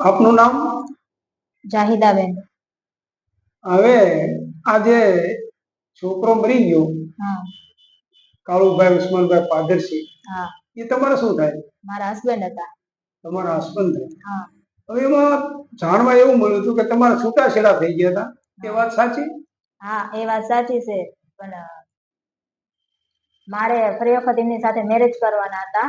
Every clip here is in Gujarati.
આપનું નામ? જાહિદાબેન. હવે આજે છોકરો મરી ગયો. હા. કાળુભાઈ ઉસ્માનભાઈ પાદરસી. હા. એ તમારે શું થાય? મારા હસબન્ડ હતા. તમારા હસબન્ડ થાય. હા. હવે એમાં જાણવા એવું મળ્યું હતું કે તમારા છૂટાછેડા થઈ ગયા હતા. એ વાત સાચી? હા એ વાત સાચી છે. પણ મારે ફરી વખત એમની સાથે મેરેજ કરવાના હતા.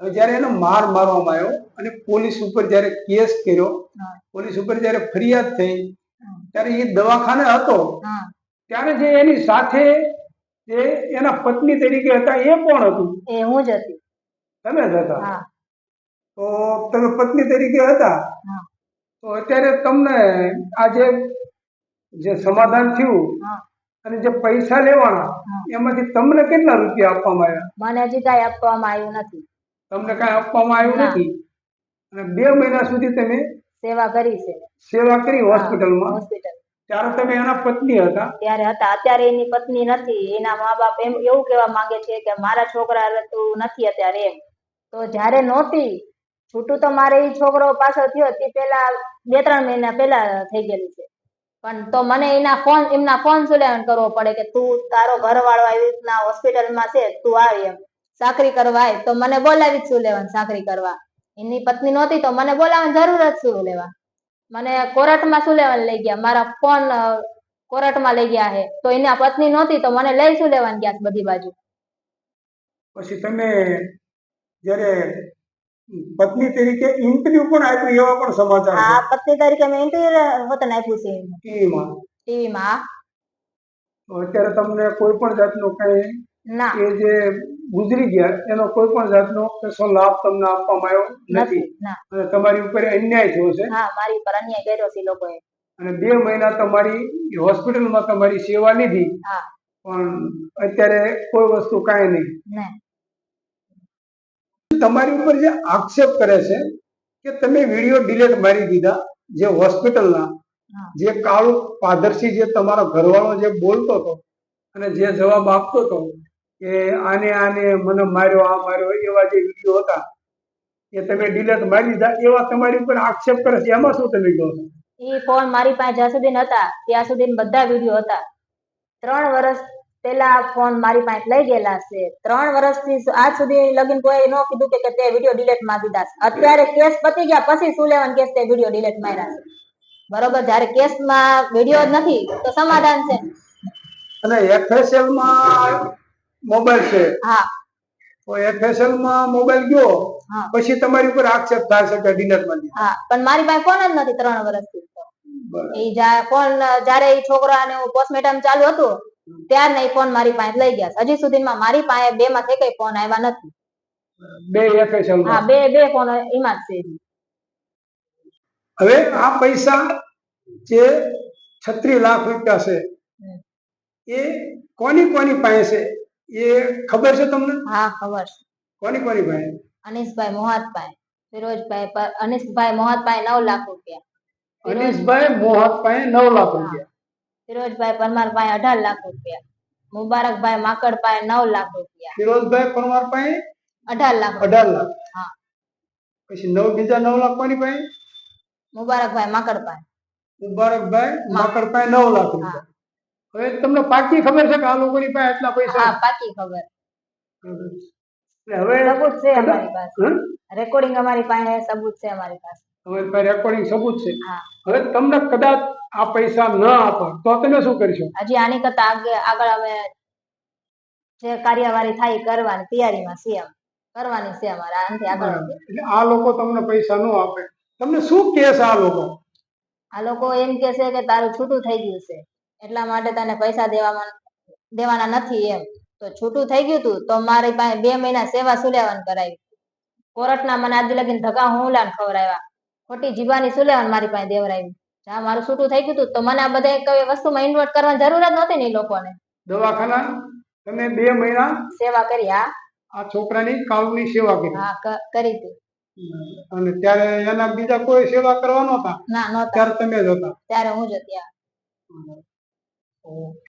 હવે જ્યારે એનો માર મારવામાં આવ્યો અને પોલીસ ઉપર જ્યારે કેસ કર્યો પોલીસ ઉપર જ્યારે ફરિયાદ થઈ ત્યારે એ દવાખાને હતો. ત્યારે જે એની સાથે જે એના પત્ની તરીકે હતા એ કોણ હતું? એ હું જ હતી. તમે જ હતા. તો તમે પત્ની તરીકે હતા? તો અત્યારે તમને આ જે જે સમાધાન થયું અને જે પૈસા લેવાના એમાંથી તમને કેટલા રૂપિયા આપવામાં આવ્યા? મને હજી કાંઈ આપવામાં આવ્યું નથી. તમને કઈ આપવામાં આવ્યું નથી. અને બે મહિના સુધી તમે સેવા કરી છે. સેવા કરી હોસ્પિટલમાં. હોસ્પિટલ. ત્યારે તમે એના પત્ની હતા. ત્યારે હતા. અત્યારે એની પત્ની નથી. એના મા બાપ એમ એવું કહેવા માંગે છે કે મારા છોકરા તું નથી અત્યારે એમ. તો જ્યારે નહોતી છૂટું તો મારે એ છોકરો પાછો થયો. તે પેલા બે ત્રણ મહિના પહેલા થઈ ગયેલું છે. પણ તો મને એના ફોન એમના ફોન સુલેવન કરવો પડે કે તું તારો ઘરવાળો આવી રીતના હોસ્પિટલમાં છે તું આવી એમ. ચાકરી કરવા તો મને બોલાવી શું લેવાનું સાકરી કરવા? એની પત્ની નહોતી તો મને બોલાવવાની જરૂર જ શું લેવા? મને કોર્ટમાં શું લેવા લઈ ગયા? મારા ફોન કોર્ટમાં લઈ ગયા છે તો એની પત્ની નહોતી તો મને લઈ શું લેવાની ગયા બધી બાજુ? પછી તમે જ્યારે પત્ની તરીકે ઇન્ટરવ્યુ પણ આપ્યું એવા પણ સમાચાર હા પત્ની તરીકે મેં ઇન્ટરવ્યુ વતન આપ્યું છે ટીવીમાં? ટીવીમાં અત્યારે તમને કોઈ પણ જાતનું કઈ એ જે ગુજરી ગયા એનો કોઈ પણ જાતનો કશો લાભ તમને આપવામાં આવ્યો નથી. અને તમારી ઉપર અન્યાય થયો છે. હા મારી પર અન્યાય કર્યો છે લોકોએ. અને બે મહિના તમારી હોસ્પિટલમાં તમારી સેવા લીધી. પણ અત્યારે કોઈ વસ્તુ કાંઈ નહીં. તમારી ઉપર જે આક્ષેપ કરે છે કે તમે વીડિયો ડિલેટ મારી દીધા જે હોસ્પિટલના. જે કાળુ પાદરસી જે તમારો ઘરવાળો જે બોલતો હતો અને જે જવાબ આપતો હતો કે આને આને મને માર્યો આ માર્યો એવા જે વીડિયો હતા એ તમે ડિલીટ મારી દીધા એવા તમારી ઉપર આક્ષેપ કરે છે. એમાં શું તમે કહો એ ફોન મારી પાસે જ્યાં સુધી હતા ત્યાં સુધી બધા વીડિયો હતા. ત્રણ વર્ષ પેલા ફોન મારી પાસે લઈ ગયેલા છે. ત્રણ વર્ષથી આજ સુધી લગીન કોઈ ન કીધું કે તે વીડિયો ડિલેટમાં દીધા અત્યારે કેસ પતી ગયા પછી શું લેવાનું કેસ તે વીડિયો ડિલેટ માર્યા છે? બરોબર જ્યારે કેસમાં વીડિયો નથી તો સમાધાન છે. અને એફએસએલમાં મોબાઈલ છે. હા. તો એફએસએલમાં મોબાઈલ ગયો પછી તમારી ઉપર આક્ષેપ થાય છે કે ડિલીટમાં હા પણ મારી પાસે ફોન જ નથી ત્રણ વર્ષથી. એ જા- ફોન જ્યારે એ છોકરાને પોસ્ટમેટમ ચાલુ હતું ત્યાર એ ફોન મારી પાસે લઈ ગયા. હજી સુધીમાં મારી પાસે બે માં કઈ ફોન આવ્યા નથી. બે એફએસએલ હા બે બે ફોન એમાં જ છે. હવે આ પૈસા જે છત્રીસ લાખ રૂપિયા છે એ કોની કોની પાસે છે? એ ખબર છે તમને? હા ખબર છે. કોની કોની ભાઈ? અનિશભાઈ મોહતભાઈ ફિરોજભાઈ અનીસભાઈ મોહતભાઈ નવ લાખ રૂપિયા. અનિશભાઈ મોહતભાઈ નવ લાખ રૂપિયા. ફિરોજભાઈ પરમાર પાસે અઢાર લાખ રૂપિયા. મુબારકભાઈ માકડ પાસે નવ લાખ રૂપિયા. ફિરોજભાઈ પરમાર પાસે અઢાર લાખ અઢાર લાખ. હા. પછી નવ બીજા નવ લાખ કોની પાસે મુબારકભાઈ માકડ પાસે મુબારકભાઈ માકડ પાસે નવ લાખ રૂપિયા. હવે તમને પાકી ખબર છે કે આ લોકોની પાસે એટલા પૈસા હા પાકી ખબર. હવે સબૂત છે અમારી પાસે. રેકોર્ડિંગ અમારી પાસે સબૂત છે અમારી પાસે. હવે રેકોર્ડિંગ સબૂત છે. હવે તમને કદાચ આ પૈસા ન આપો તો તમે શું કરશો? હજી આની કરતા આગે- આગળ અમે જે કાર્યવાહી થાય કરવાની તૈયારીમાં છીએ અમે. કરવાની છે અમારે આનાથી આગળ એટલે આ લોકો તમને પૈસા ન આપે. તમને શું કહે છે આ લોકો? આ લોકો એમ કે છે કે તારું છૂટું થઈ ગયું છે. એટલા માટે તને પૈસા દેવામાં દેવાના નથી એમ. તો છૂટું થઈ ગયું તું તો મારી પાસે બે મહિના સેવા સુલેવાન કરાવી. કોર્ટના મને આજે લગીને હું લાન ખવડાવ્યા. ખોટી જીવાની સુલેવાન મારી પાસે દેવરાવી જા મારું છૂટું થઈ ગયું તું તો મને આ બધા કઈ વસ્તુમાં ઇન્વર્ટ કરવાની જરૂર જ નહોતી ને એ લોકોને. દવાખાના તમે બે મહિના સેવા કરી હા. આ છોકરાની કાળની સેવા કરી. હા કરી હતી અને ત્યારે એના બીજા કોઈ સેવા કરવા હતા ના નહોતા. ત્યારે તમે જ હતા? ત્યારે હું જ હતી હા.